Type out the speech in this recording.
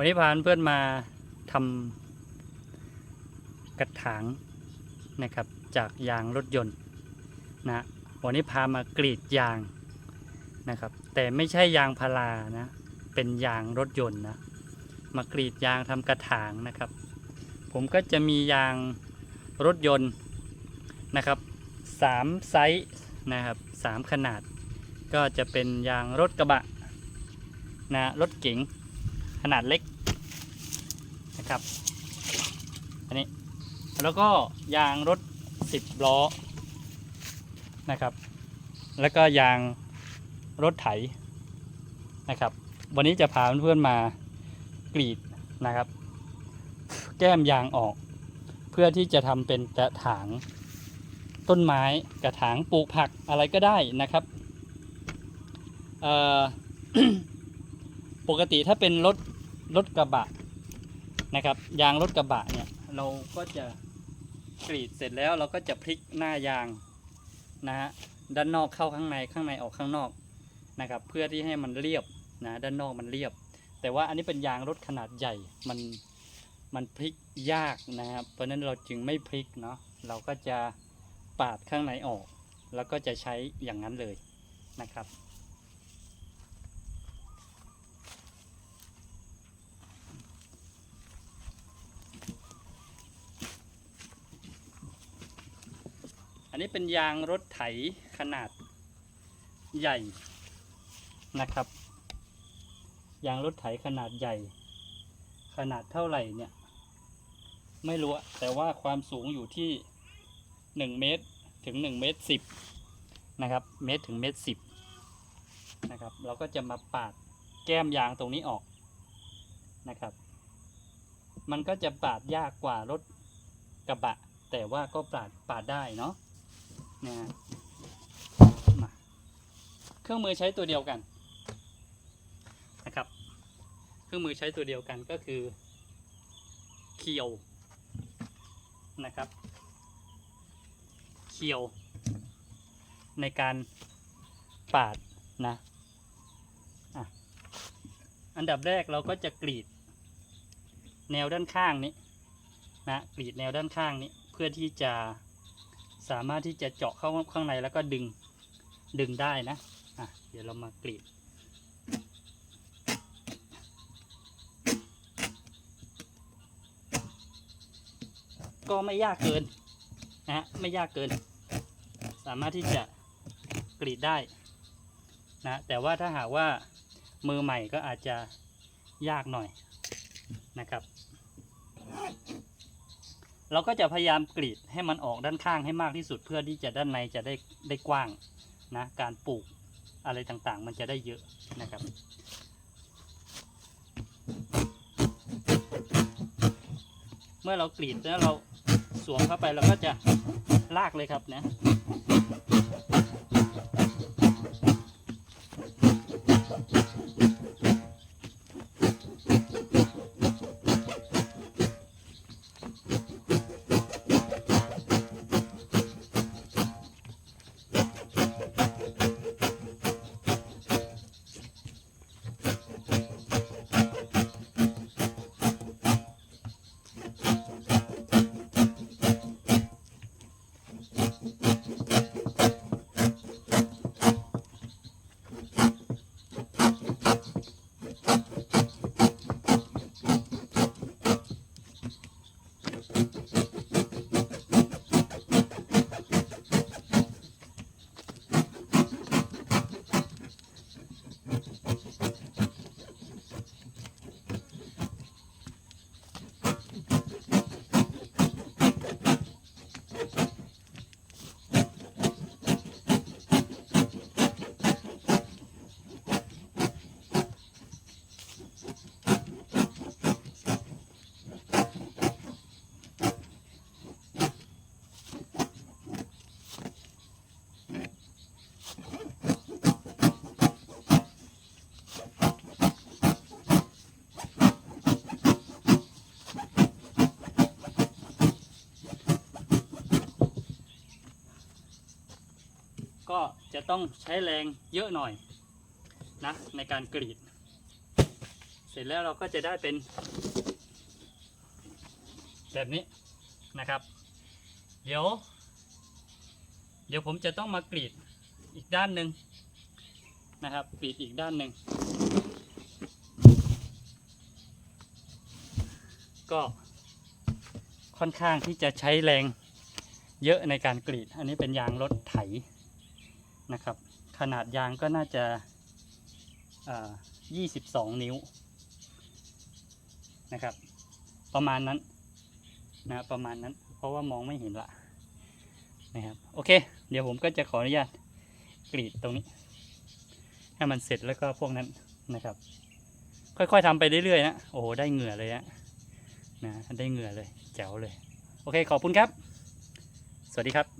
วันนี้พาเพื่อนมาทำกระถางนะครับจากยางรถยนต์นะวันนี้พามากรีดยางนะครับ แต่ไม่ใช่ยางพารานะเป็นยางรถยนต์นะมากรีดยางทำกระถางนะครับ ผมก็จะมียางรถยนต์นะครับสามไซส์นะครับสามขนาด ก็จะเป็นยางรถกระบะนะรถเก๋งขนาดเล็ก ครับ อันนี้ แล้วก็ยางรถ 10 ล้อนะครับ แล้วก็ยางรถไถนะครับ วันนี้จะพาเพื่อนๆมากรีดนะครับ แก้มยางออก เพื่อที่จะทำเป็นกระถางต้นไม้กระถางปลูกผักอะไรก็ได้นะครับปกติถ้าเป็นรถรถกระบะ นะครับ ยางรถกระบะเนี่ยเราก็จะกรีดเสร็จแล้วเราก็จะพลิกหน้ายางนะฮะด้านนอกเข้าข้างในข้างในออกข้างนอกนะครับ เพื่อที่ให้มันเรียบนะด้านนอกมันเรียบ แต่ว่าอันนี้เป็นยางรถขนาดใหญ่มันมันพลิกยากนะครับ เพราะฉะนั้นเราจึงไม่พลิกเนาะเราก็จะปาดข้างในออก แล้วก็จะใช้อย่างนั้นเลยนะครับ นนี้เป็นยางรถไถขนาดใหญ่นะครับ ยางรถไถขนาดใหญ่ ขนาดเท่าไหร่เนี่ย ไม่รู้แต่ว่าความสูงอยู่ที่หนึ่งเมตรถึงหนึ่งเมตรสิบนะครับ เมตรถึงเมตรสิบนะครับ เราก็จะมาปาดแก้มยางตรงนี้ออกนะครับ มันก็จะปาดยากกว่ารถกระบะ แต่ว่าก็ปาดปาดได้เนาะ นะฮะมาเครื่องมือใช้ตัวเดียวกันนะครับ เครื่องมือใช้ตัวเดียวกันก็คือเคียวนะครับเคียว ในการปาดนะอะอันดับแรกเราก็จะกรีดแนวด้านข้างนี้นะกรีดแนวด้านข้างนี้เพื่อที่จะ สามารถที่จะเจาะเข้าข้างในแล้วก็ดึงดึงได้นะอะเดี๋ยวเรามากรีดก็ไม่ยากเกินนะฮะไม่ยากเกิน สามารถที่จะกรีดได้นะแต่ว่าถ้าหากว่ามือใหม่ก็อาจจะยากหน่อยนะครับ เราก็จะพยายามกรีดให้มันออกด้านข้างให้มากที่สุด เพื่อที่จะด้านในจะได้ได้กว้างนะการปลูกอะไรต่างๆ มันจะได้เยอะนะครับเมื่อเรากรีดแล้วเราสวมเข้าไปเราก็จะลากเลยครับนะ ก็จะต้องใช้แรงเยอะหน่อยนะในการกรีด เสร็จแล้วเราก็จะได้เป็น แบบนี้นะครับ เดี๋ยว เดี๋ยวผมจะต้องมากรีดอีกด้านหนึ่งนะครับกรีดอีกด้านหนึ่งก็ค่อนข้างที่จะใช้แรงเยอะในการกรีด อันนี้เป็นยางรถไถ นะครับ ขนาดยางก็น่าจะ22 นิ้วนะครับ ประมาณนั้นนะประมาณนั้น เพราะว่ามองไม่เห็นละนะครับโอเค เดี๋ยวผมก็จะขออนุญาตกรีดตรงนี้ ให้มันเสร็จแล้วก็พวกนั้นนะครับ ค่อยๆทำไปเรื่อยๆนะโอ้โหได้เหงื่อเลยอะนะได้เหงื่อเลยแจ๋วเลย โอเคขอบคุณครับ สวัสดีครับ